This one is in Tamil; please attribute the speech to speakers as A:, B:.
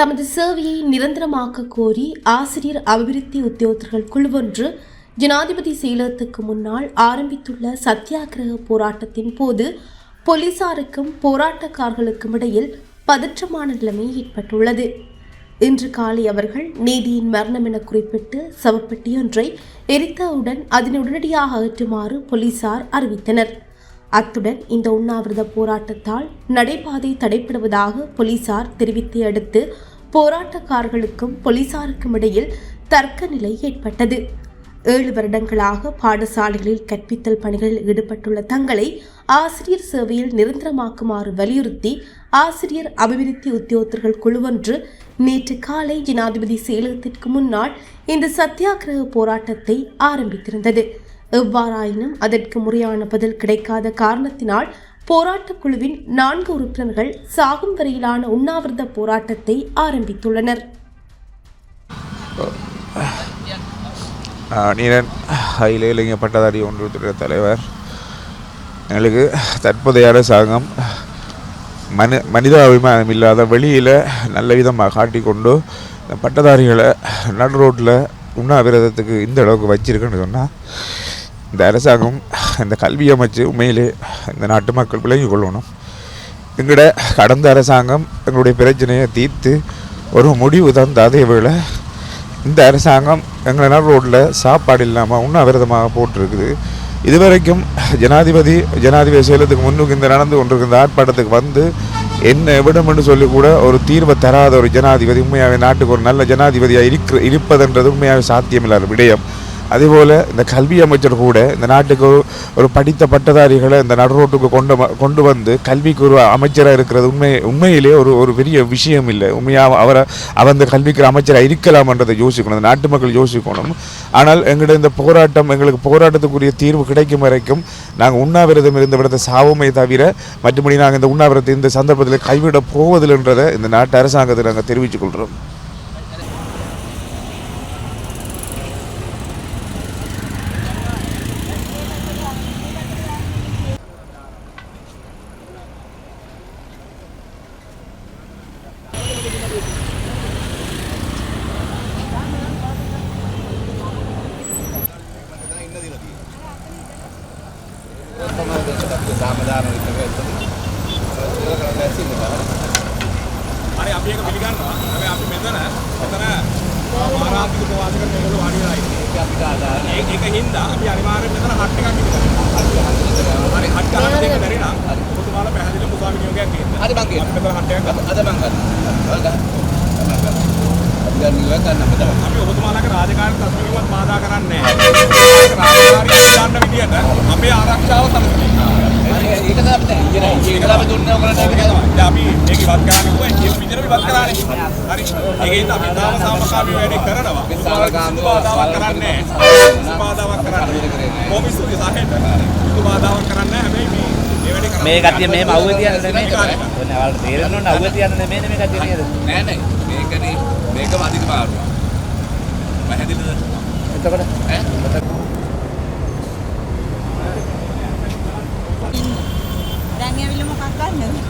A: தமது சேவையை நிரந்தரமாக்க கோரி ஆசிரியர் அபிவிருத்தி உத்தியோகத்தர்கள் குழுவொன்று ஜனாதிபதி செயலகத்துக்கு முன்னால் ஆரம்பித்துள்ள சத்தியாகிரக போராட்டத்தின் போது போலீசாருக்கும் போராட்டக்காரர்களுக்கும் இடையில் பதற்றமான நிலைமை ஏற்பட்டுள்ளது. இன்று காலை அவர்கள் நீதியின் மரணம் என குறிப்பிட்டு சவப்பெட்டி ஒன்றை எரித்தவுடன் அதனை உடனடியாக அகற்றுமாறு போலீசார் அறிவித்தனர். அத்துடன் இந்த உண்ணாவிரத போராட்டத்தால் நடைபாதை தடைப்படுவதாக போலீசார் தெரிவித்தையடுத்து போராட்டக்காரர்களுக்கும் போலீசாருக்கும் இடையில் தர்க்க நிலை ஏற்பட்டது. ஏழு வருடங்களாக பாடசாலைகளில் கற்பித்தல் பணிகளில் ஈடுபட்டுள்ள தங்களை ஆசிரியர் சேவையில் நிரந்தரமாக்குமாறு வலியுறுத்தி ஆசிரியர் அபிவிருத்தி உத்தியோகத்தர்கள் குழுவொன்று நேற்று காலை ஜனாதிபதி செயலகத்திற்கு முன்னால் இந்த சத்தியாகிரக போராட்டத்தை ஆரம்பித்திருந்தது. எவ்வாறாயினும் அதற்கு முறையான பதில் கிடைக்காத காரணத்தினால் போராட்டக் குழுவின் நான்கு உறுப்பினர்கள் சாகும் வரையிலான உண்ணாவிரத போராட்டத்தை ஆரம்பித்துள்ளனர்.
B: நீரன் அகில இளைஞ பட்டதாரி ஒன்றியத்துடைய தலைவர். எங்களுக்கு தற்போதைய அரசாங்கம் மனி மனிதாபிமானம் இல்லாத வெளியில் நல்ல விதமாக காட்டிக்கொண்டு இந்த பட்டதாரிகளை நடு ரோட்டில் உண்ணாவிரதத்துக்கு இந்த அளவுக்கு வச்சிருக்குன்னு சொன்னால் இந்த அரசாங்கம் இந்த கல்வி அமைச்சு உண்மையிலே இந்த நாட்டு மக்கள் விளங்கிக் கொள்ளணும். எங்களோட கடந்த அரசாங்கம் எங்களுடைய பிரச்சனையை தீர்த்து ஒரு முடிவு தான் அதே வேளை. இந்த அரசாங்கம் எங்களை ரோட்டில் சாப்பாடு இல்லாமல் உண்ணாவிரதமாக போட்டிருக்குது. இதுவரைக்கும் ஜனாதிபதி ஜனாதிபதி செயலத்துக்கு முன்னுக்கு இந்த நடந்து கொண்டிருக்கிற ஆர்ப்பாட்டத்துக்கு வந்து என்ன விடும்னு சொல்லி கூட ஒரு தீர்வை தராத ஒரு ஜனாதிபதி உண்மையாகவே நாட்டுக்கு ஒரு நல்ல ஜனாதிபதியாக இருக்கிற இருப்பதுன்றது உண்மையாகவே சாத்தியமில்லாத விடயம். அதேபோல் இந்த கல்வி அமைச்சர் கூட இந்த நாட்டுக்கு ஒரு- படித்த பட்டதாரிகளை இந்த நடுரோட்டுக்கு கொண்டு கொண்டு வந்து கல்விக்கு ஒரு அமைச்சராக இருக்கிறது உண்மை உண்மையிலே ஒரு ஒரு பெரிய விஷயம் இல்லை. உண்மையாக அவரை அவர் இந்த கல்விக்கு அமைச்சராக இருக்கலாம்ன்றதை யோசிக்கணும். இந்த நாட்டு மக்கள் யோசிக்கணும். ஆனால் எங்களுடைய இந்த போராட்டம் எங்களுக்கு போராட்டத்துக்குரிய தீர்வு கிடைக்கும் வரைக்கும் நாங்கள் உண்ணாவிரதம் இருந்த விடத்தை சாவுமே தவிர மற்றபடி நாங்கள் இந்த உண்ணாவிரதத்தை இந்த சந்தர்ப்பத்தில் கைவிட போவதில்லைன்றதை இந்த நாட்டு அரசாங்கத்தை நாங்கள் தெரிவித்துக் கொள்கிறோம்.
C: හරි අපි ඒක පිළිගන්නවා. හැබැයි අපි මෙතන මෙතන ආරාධිත ප්‍රවාසිකයන් මේගොල්ලෝ වාඩි වෙලා ඉන්නේ. ඒක අපිට ආදාන. ඒක ඒක හින්දා අපි අනිවාර්යයෙන් මෙතන හට් එකක් ඉදලා. හරි හට් ගන්න දෙන්න බැරි නම් ඔබතුමාලා පැහැදිලිව මුසාවි නියෝගයක් දෙන්න.
D: හරි මං කියනවා.
C: අපි මෙතන හට් එකක්.
D: අද මං ගන්නවා. අපි ගන්න අපිට.
C: අපි ඔබතුමාලාගේ රාජකාරී තත්ත්වයන්වත් බාධා කරන්නේ නැහැ. රාජකාරී දාන්න විදියට අපේ ආරක්ෂාව සැලසෙනවා.
D: ඒක තමයි අපිට ඉන්නේ. ඉතලා අපි දුන්නේ ඔයගොල්ලන්ට ඒක
C: අපි මේක ඉවත් කරන්න කිව්වා ඒ විදිහට ඉවත් කරානේ. හරි. ඒකෙන් අපි තාම සාමකාමී වැඩේ කරනවා.
D: අපි සාමකාමීව
C: බාධාවක් කරන්නේ නැහැ. බාධාවක් කරන්නේ. කොහොමද සුදි සාහෙන්න. බාධාවක් කරන්නේ. හැබැයි මේ මේ වැඩේ කරන්නේ.
E: මේ කතිය මේ අවුව තියන්න නෙමෙයි ඔන්න ඔයාලට තේරෙන්න ඕන අවුව තියන්න නෙමෙයි මේ කතිය නේද
D: නෑ නෑ. මේකනේ මේකම අධික මාරුව. පැහැදිලිද?
E: එතකොට
D: ඈ?
F: Diamond.